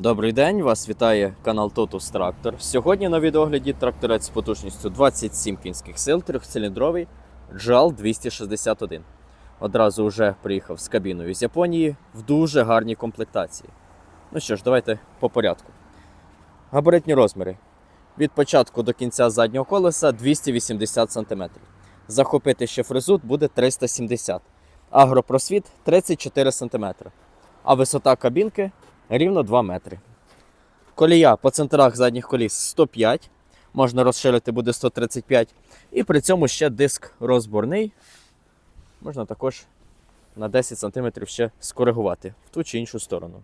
Добрий день, вас вітає канал Totus Tractor. Сьогодні на відогляді тракторець з потужністю 27 кінських сил, трьохциліндровий JAL 261. Одразу вже приїхав з кабіною з Японії в дуже гарній комплектації. Ну що ж, давайте по порядку. Габаритні розміри. Від початку до кінця заднього колеса 280 см. Захопити ще фрезут буде 370 Агропросвіт 34 см. А висота кабінки рівно 2 метри. Колія по центрах задніх коліс 105, можна розширити буде 135. І при цьому ще диск розборний. Можна також на 10 см ще скоригувати в ту чи іншу сторону.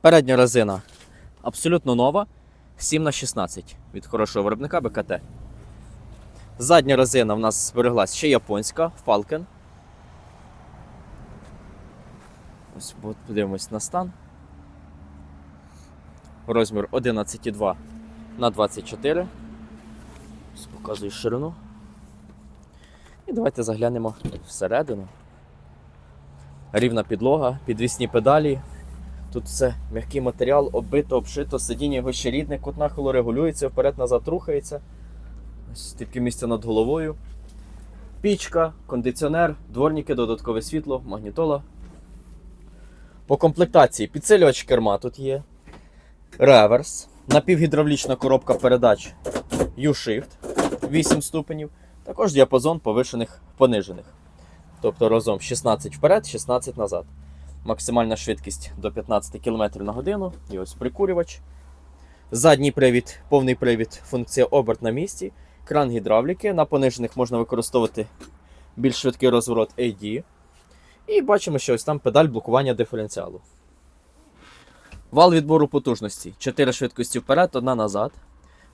Передня резина абсолютно нова, 7х16 від хорошого виробника БКТ. Задня резина в нас збереглась ще японська, Falcon. Ось подивимось на стан. Розмір 11,2 на 24. Ось Показую ширину. І давайте заглянемо всередину. Рівна підлога, підвісні педалі. Тут все м'який матеріал, оббито, обшито, сидіння його ще рідне, кут нахилу регулюється, вперед-назад рухається. Ось тільки місце над головою. Пічка, кондиціонер, дворники, додаткове світло, магнітола. По комплектації підсилювач керма тут є. Реверс. Напівгідравлічна коробка передач U-Shift 8 ступенів. Також діапазон повишених понижених. Тобто разом 16 вперед, 16 назад. Максимальна швидкість до 15 км на годину. І ось прикурювач. Задній привід, повний привід, функція оберт на місці. Кран гідравліки. На понижених можна використовувати більш швидкий розворот AD. І бачимо, що ось там педаль блокування диференціалу. Вал відбору потужності. 4 швидкості вперед, одна назад.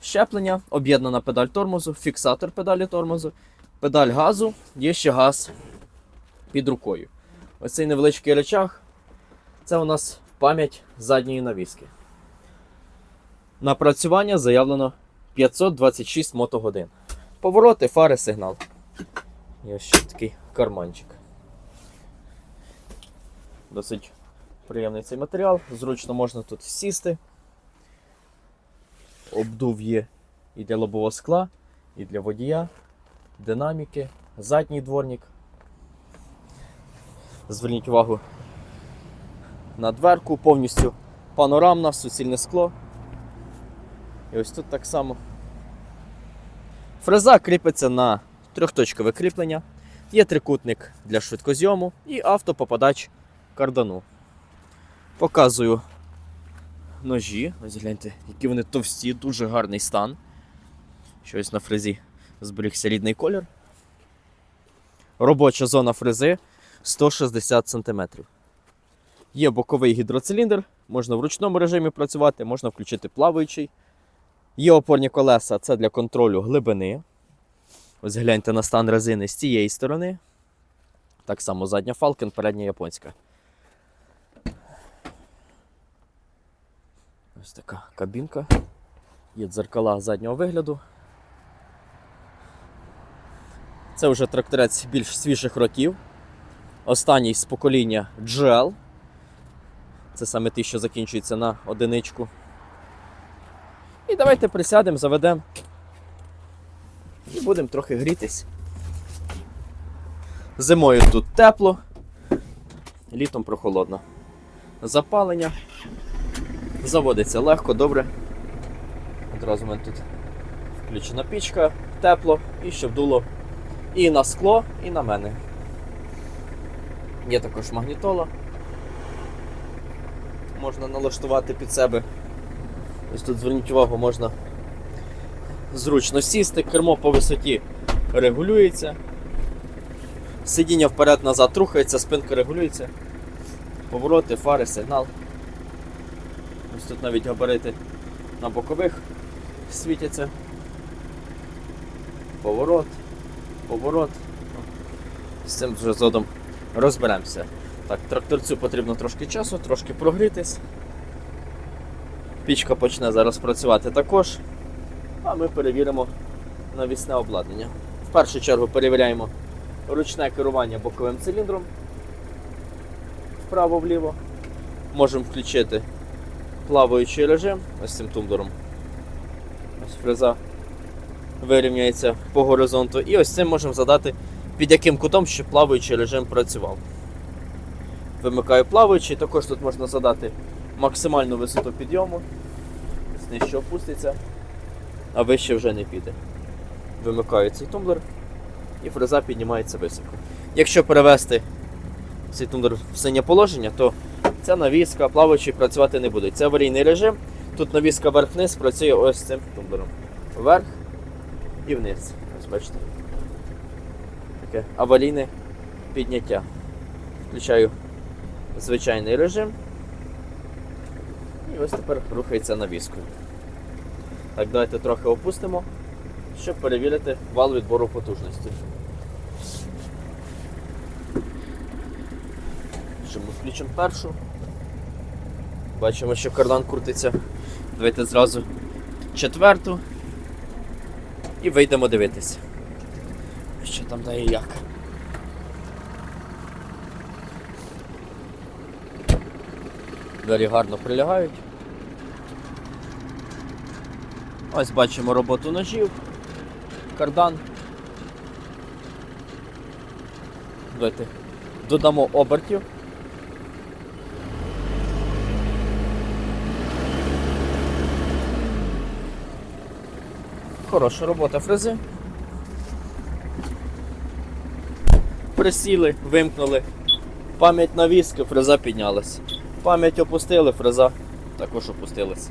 Щеплення, об'єднана педаль тормозу, фіксатор педалі тормозу, педаль газу, є ще газ під рукою. Ось цей невеличкий речах. Це у нас пам'ять задньої навіски. Напрацювання заявлено 526 мотогодин. Повороти, фари, сигнал. І ось ще такий карманчик. Досить приємний цей матеріал. Зручно можна тут сісти. Обдув є і для лобового скла, і для водія, динаміки, задній дворник. Зверніть увагу на дверку, повністю панорамна, суцільне скло. І ось тут так само. Фреза кріпиться на трьохточкове кріплення. Є трикутник для швидкозйому і автопопадач кардану. Показую ножі. Ось гляньте, які вони товсті, дуже гарний стан. Щось на фрезі зберігся рідний колір. Робоча зона фрези 160 см. Є боковий гідроциліндр, можна в ручному режимі працювати, можна включити плаваючий. Є опорні колеса, це для контролю глибини. Ось гляньте на стан резини з цієї сторони. Так само задня Falcon, передня японська. Ось така кабінка. Є дзеркала заднього вигляду. Це вже тракторець більш свіжих років. Останній з покоління GL. Це саме ті, що закінчується на одиничку. І давайте присядемо, заведемо і будемо трохи грітись. Зимою тут тепло, літом прохолодно. Запалення. Заводиться легко, добре. Одразу в мене тут включена пічка, тепло і щоб дуло і на скло, і на мене. Є також магнітола. Можна налаштувати під себе. Ось тут зверніть увагу, можна зручно сісти, кермо по висоті регулюється. Сидіння вперед-назад рухається, спинка регулюється. Повороти, фари, сигнал. Ось тут навіть габарити на бокових світяться. Поворот, поворот. З цим вже згодом розберемося. Так, тракторцю потрібно трошки часу, трошки прогрітись. Пічка почне зараз працювати також. А ми перевіримо навісне обладнання. В першу чергу перевіряємо ручне керування боковим циліндром вправо-вліво. можемо включити плаваючий режим ось цим тумблером. Ось фреза вирівняється по горизонту. І ось цим можемо задати, під яким кутом щоб плаваючий режим працював. Вимикаю плаваючий, також тут можна задати максимальну висоту підйому. Нижче опуститься, а вище вже не піде. Вимикаю цей тумблер і фреза піднімається високо. Якщо перевести цей тумблер в синє положення, то ця навіска плаваючий працювати не буде. Це аварійний режим. Тут навіска вверх-вниз працює ось цим тумблером. Вверх і вниз. Ось бачите. Таке аварійне підняття. Включаю звичайний режим. І ось тепер рухається навіскою. Так, давайте трохи опустимо, щоб перевірити вал відбору потужності. Ми включимо першу. Бачимо, що кардан крутиться. Давайте зразу четверту. І вийдемо дивитися. Що там дає як. Двері гарно прилягають. Ось бачимо роботу ножів, кардан. Давайте додамо обертів. Хороша робота фрези. Присіли, вимкнули. Пам'ять навіски, фреза піднялась. Пам'ять опустили, фреза також опустилась.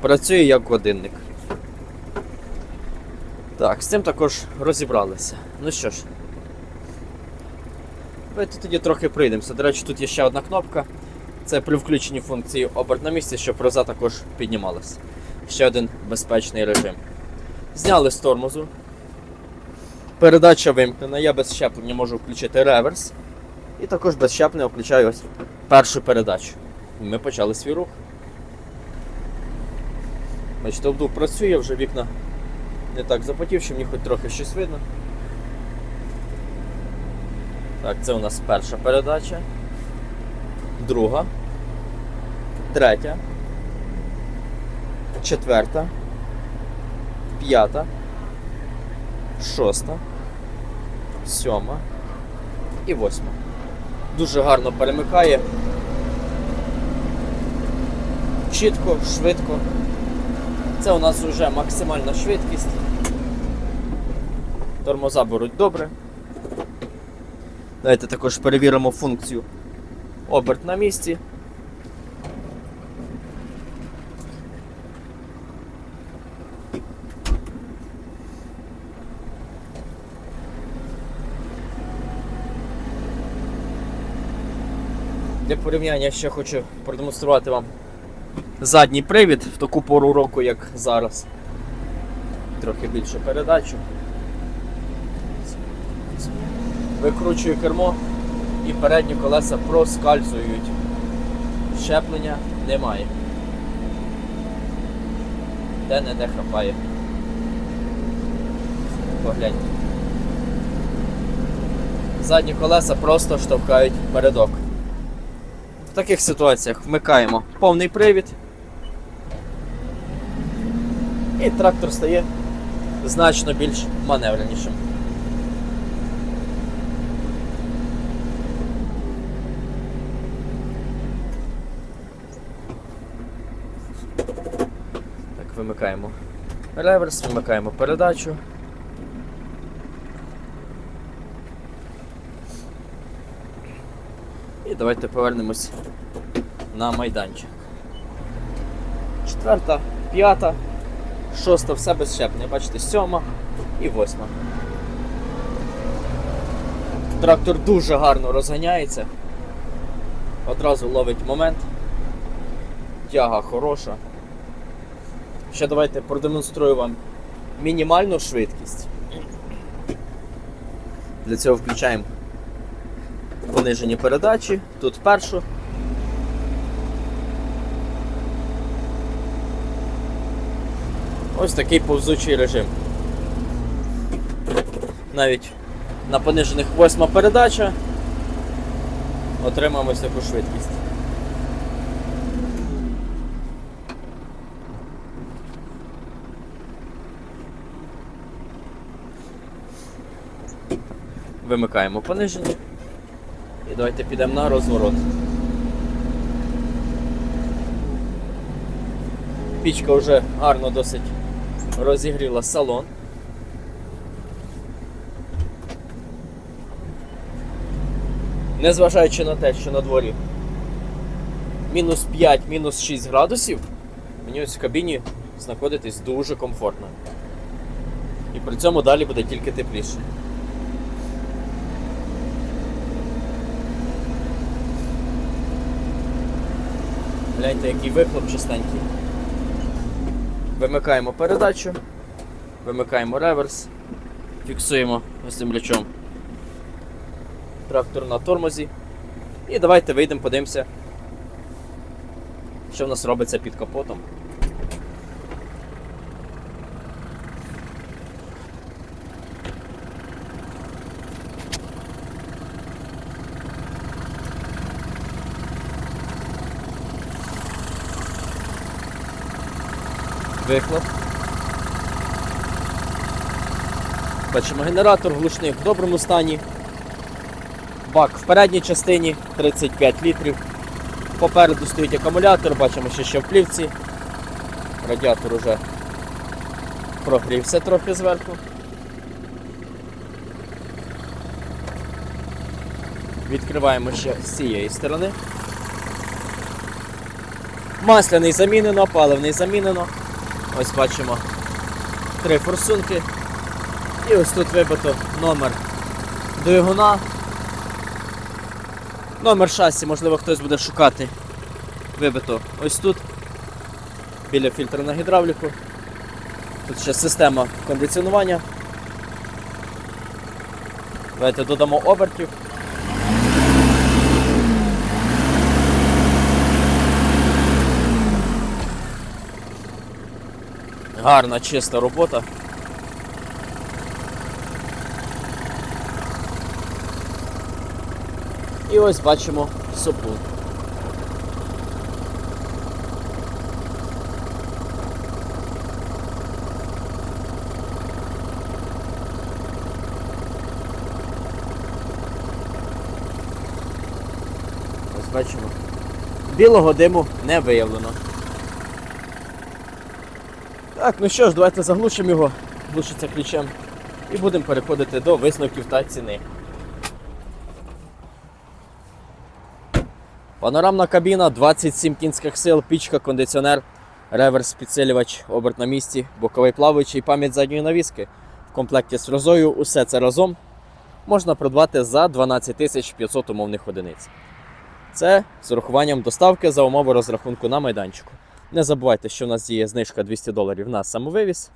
Працює як годинник. Так, з цим також розібралися. Ну що ж, давайте тоді трохи прийдемося. До речі, тут є ще одна кнопка. Це при включенні функції оберт на місці, щоб фреза також піднімалася. Ще один безпечний режим. Зняли з тормозу. Передача вимкнена, я без щеплення можу включити реверс. І також без щеплення включаю ось першу передачу. Ми почали свій рух. Бачите, обдув працює, вже вікна не так запотівши, мені хоч трохи щось видно. Так, це у нас перша передача. Друга. Третя. Четверта. П'ята. Шоста. Сьома. І восьма. Дуже гарно перемикає. Чітко, швидко. Це у нас вже максимальна швидкість. Тормоза беруть добре. Давайте також перевіримо функцію оберт на місці. Для порівняння ще хочу продемонструвати вам задній привід в таку пору року, як зараз. Трохи більше передачу. Викручую кермо і передні колеса проскальзують. Щеплення немає. Де не де хапає. Погляньте. Задні колеса просто штовхають передок. В таких ситуаціях вмикаємо повний привід. І трактор стає значно більш маневренішим. Вимикаємо реверс, вимикаємо передачу. І давайте повернемось на майданчик. Четверта, п'ята, шоста, все без щеплення. Бачите, сьома і восьма. Трактор дуже гарно розганяється. Одразу ловить момент. Тяга хороша. Ще давайте продемонструю вам мінімальну швидкість. Для цього включаємо понижені передачі. Тут першу. Ось такий повзучий режим. навіть на понижених восьма передача отримаємо ось таку швидкість. Вимикаємо пониження. І давайте підемо на розворот. Пічка вже гарно досить розігріла салон. Незважаючи на те, що на дворі мінус 5, мінус 6 градусів, мені ось в кабіні знаходитись дуже комфортно. І при цьому далі буде тільки тепліше. Гляньте, який вихлоп чистенький. Вимикаємо передачу, вимикаємо реверс, фіксуємо плечом трактор на тормозі. І давайте вийдемо, подивимося, що в нас робиться під капотом. Вихлоп. Бачимо генератор, глушник в доброму стані. Бак в передній частині 35 літрів. Попереду стоїть акумулятор, бачимо, що ще в плівці. Радіатор уже прогрівся трохи зверху. Відкриваємо ще з цієї сторони. Масляний замінено, паливний замінено. Ось бачимо три форсунки. І ось тут вибито номер двигуна. Номер шасі, можливо, хтось буде шукати. Вибито ось тут. Біля фільтра на гідравліку. Тут ще система кондиціонування. Давайте додамо обертів. Гарна, чиста робота. І ось бачимо сопу. Ось бачимо. Білого диму не виявлено. Так, ну що ж, давайте заглушимо його, глушиться ключем, і будемо переходити до висновків та ціни. Панорамна кабіна, 27 кінських сил, пічка, кондиціонер, реверс, підсилювач, оберт на місці, боковий плаваючий, пам'ять задньої навіски. В комплекті з фрезою усе це разом можна придбати за 12 500 умовних одиниць. Це з урахуванням доставки за умови розрахунку на майданчику. Не забувайте, що в нас діє знижка 200 доларів на самовивіз.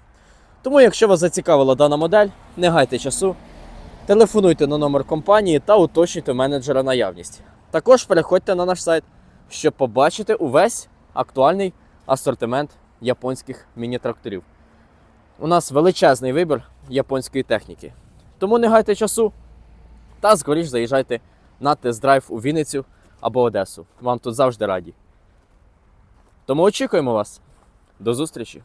Тому, якщо вас зацікавила дана модель, не гайте часу, телефонуйте на номер компанії та уточнюйте менеджера наявність. Також переходьте на наш сайт, щоб побачити увесь актуальний асортимент японських міні-тракторів. У нас величезний вибір японської техніки. Тому не гайте часу та скоріш заїжджайте на тест-драйв у Вінницю або Одесу. Вам тут завжди раді. Тому очікуємо вас. До зустрічі!